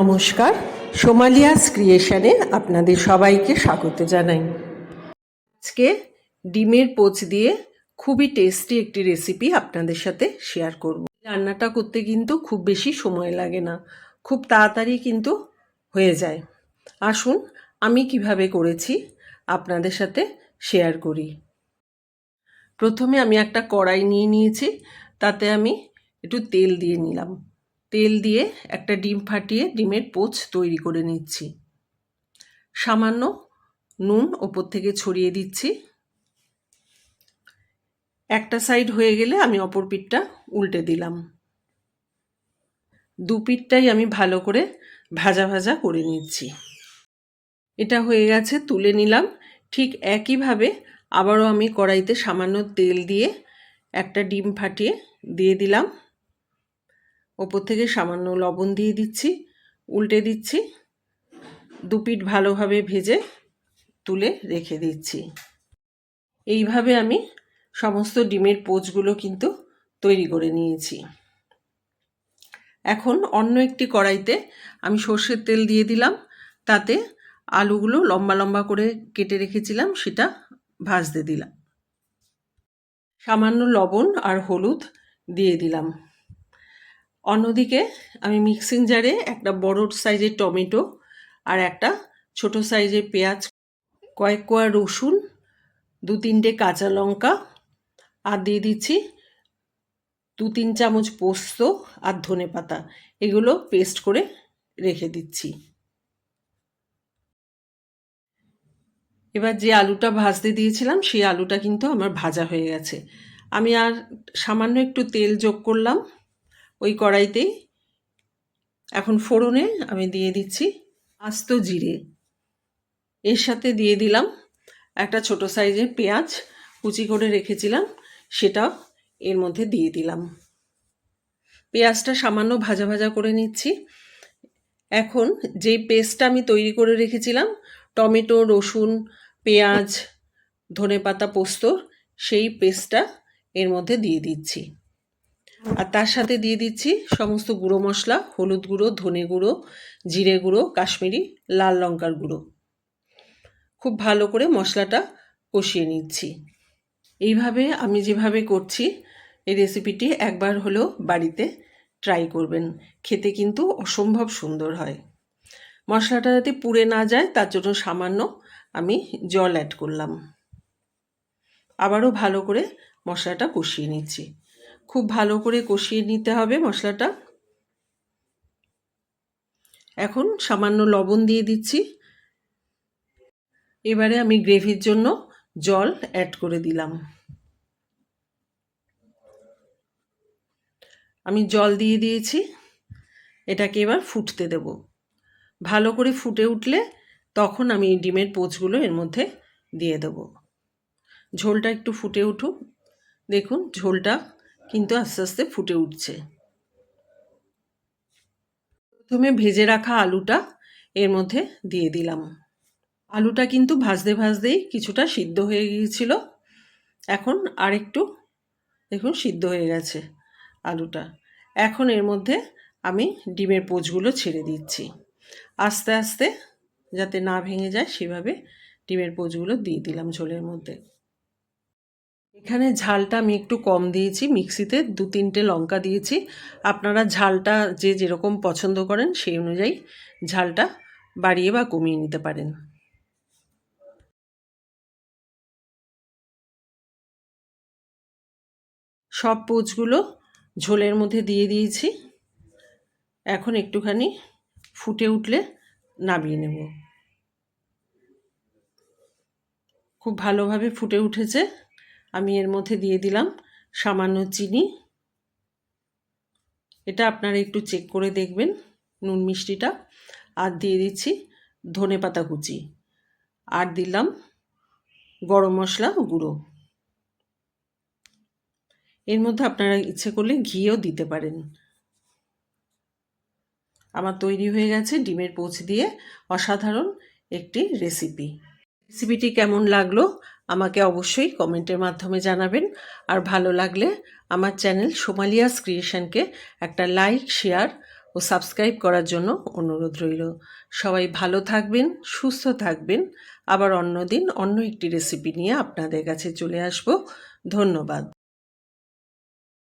নমস্কার, সোমালিয়াস ক্রিয়েশনে আপনাদের সবাইকে স্বাগত জানাই। আজকে ডিমের পোচ দিয়ে খুবই টেস্টি একটি রেসিপি আপনাদের সাথে শেয়ার করব। রান্নাটা করতে কিন্তু খুব বেশি সময় লাগে না, খুব তাড়াতাড়ি কিন্তু হয়ে যায়। আসুন, আমি কীভাবে করেছি আপনাদের সাথে শেয়ার করি। প্রথমে আমি একটা কড়াই নিয়ে নিয়েছি, তাতে আমি একটু তেল দিয়ে নিলাম। তেল দিয়ে একটা ডিম ফাটিয়ে ডিমের পোচ তৈরি করে নিচ্ছি। সামান্য নুন ওপর থেকে ছড়িয়ে দিচ্ছি। একটা সাইড হয়ে গেলে আমি অপর পিঠটা উল্টে দিলাম। দু পিঠটাই আমি ভালো করে ভাজা ভাজা করে নিচ্ছি। এটা হয়ে গেছে, তুলে নিলাম। ঠিক একইভাবে আবারও আমি কড়াইতে সামান্য তেল দিয়ে একটা ডিম ফাটিয়ে দিয়ে দিলাম। ওপর থেকে সামান্য লবণ দিয়ে দিচ্ছি, উল্টে দিচ্ছি দু পিঠ ভালোভাবে ভেজে তুলে রেখে দিচ্ছি। এইভাবে আমি সমস্ত ডিমের পোচগুলো কিন্তু তৈরি করে নিয়েছি। এখন অন্য একটি কড়াইতে আমি সর্ষের তেল দিয়ে দিলাম, তাতে আলুগুলো লম্বা লম্বা করে কেটে রেখেছিলাম, সেটা ভাজতে দিলাম। সামান্য লবণ আর হলুদ দিয়ে দিলাম। অন্যদিকে আমি মিক্সিং জারে একটা বড় সাইজের টমেটো আর একটা ছোট সাইজের পেঁয়াজ, কয়েক কোয়া রসুন, দু তিনটে কাঁচা লঙ্কা আর দিয়ে দিচ্ছি দু তিন চামচ পোস্ত আর ধনে পাতা। এগুলো পেস্ট করে রেখে দিচ্ছি। এবার যে আলুটা ভাজতে দিয়েছিলাম, সেই আলুটা কিন্তু আমার ভাজা হয়ে গেছে। আমি আর সামান্য একটু তেল যোগ করলাম। ওই কড়াইতেই এখন ফোড়নে আমি দিয়ে দিচ্ছি আস্ত জিরে। এর সাথে দিয়ে দিলাম একটা ছোট সাইজের পেঁয়াজ, কুচি করে রেখেছিলাম, সেটা এর মধ্যে দিয়ে দিলাম। পেঁয়াজটা সামান্য ভাজা ভাজা করে নিচ্ছি। এখন যেই পেস্টটা আমি তৈরি করে রেখেছিলাম, টমেটো, রসুন, পেঁয়াজ ধনে পাতা পোস্তর সেই পেস্টটা এর মধ্যে দিয়ে দিচ্ছি। আর তার সাথে দিয়ে দিচ্ছি সমস্ত গুঁড়ো মশলা, হলুদ গুঁড়ো, ধনে গুঁড়ো, জিরে গুঁড়ো, কাশ্মীরি লাল লঙ্কার গুঁড়ো। খুব ভালো করে মশলাটা কষিয়ে নিচ্ছি। এইভাবে আমি যেভাবে করছি, এই রেসিপিটি একবার হলেও বাড়িতে ট্রাই করবেন। খেতে কিন্তু অসম্ভব সুন্দর হয়। মশলাটা যাতে পুড়ে না যায়, তার জন্য সামান্য আমি জল অ্যাড করলাম। আবারও ভালো করে মশলাটা কষিয়ে নিচ্ছি। খুব ভালো করে কষিয়ে নিতে হবে মশলাটা। এখন সামান্য লবণ দিয়ে দিচ্ছি। এবারে আমি গ্রেভির জন্য জল অ্যাড করে দিলাম। আমি জল দিয়ে দিয়েছি। এটাকে এবার ফুটতে দেব। ভালো করে ফুটে উঠলে তখন আমি ডিমের পোচগুলো এর মধ্যে দিয়ে দেব। ঝোলটা একটু ফুটে উঠুক। দেখুন, ঝোলটা কিন্তু আস্তে আস্তে ফুটে উঠছে। প্রথমে ভেজে রাখা আলুটা এর মধ্যে দিয়ে দিলাম। আলুটা কিন্তু ভাজতে ভাজতেই কিছুটা সিদ্ধ হয়ে গিয়েছিল। এখন আরেকটু দেখুন সিদ্ধ হয়ে গেছে আলুটা। এখন এর মধ্যে আমি ডিমের পোচগুলো ছেড়ে দিচ্ছি। আস্তে আস্তে যাতে না ভেঙে যায় সেভাবে ডিমের পোচগুলো দিয়ে দিলাম ঝোলের মধ্যে। এখানে ঝালটা আমি একটু কম দিয়েছি, মিক্সিতে দু তিনটে লঙ্কা দিয়েছি। আপনারা ঝালটা যে যেরকম পছন্দ করেন সেই অনুযায়ী ঝালটা বাড়িয়ে বা কমিয়ে নিতে পারেন। সব পোচগুলো ঝোলের মধ্যে দিয়ে দিয়েছি। এখন একটুখানি ফুটে উঠলে নামিয়ে নেব। খুব ভালোভাবে ফুটে উঠেছে। আমি এর মধ্যে দিয়ে দিলাম সামান্য চিনি। এটা আপনারা একটু চেক করে দেখবেন নুন মিষ্টিটা। আর দিয়ে দিচ্ছি ধনে পাতা কুচি। আর দিলাম গরম মশলা গুঁড়ো। এর মধ্যে আপনারা ইচ্ছে করলে ঘিও দিতে পারেন। আমার তৈরি হয়ে গেছে ডিমের পোচ দিয়ে অসাধারণ একটি রেসিপি রেসিপিটি কেমন লাগল আমাকে অবশ্যই কমেন্টের মাধ্যমে জানাবেন। আর ভালো লাগলে আমার চ্যানেল সোমালিয়াস ক্রিয়েশনকে একটা লাইক, শেয়ার ও সাবস্ক্রাইব করার জন্য অনুরোধ রইল। সবাই ভালো থাকবেন, সুস্থ থাকবেন। আবার অন্য দিন অন্য একটি রেসিপি নিয়ে আপনাদের কাছে চলে আসব। ধন্যবাদ।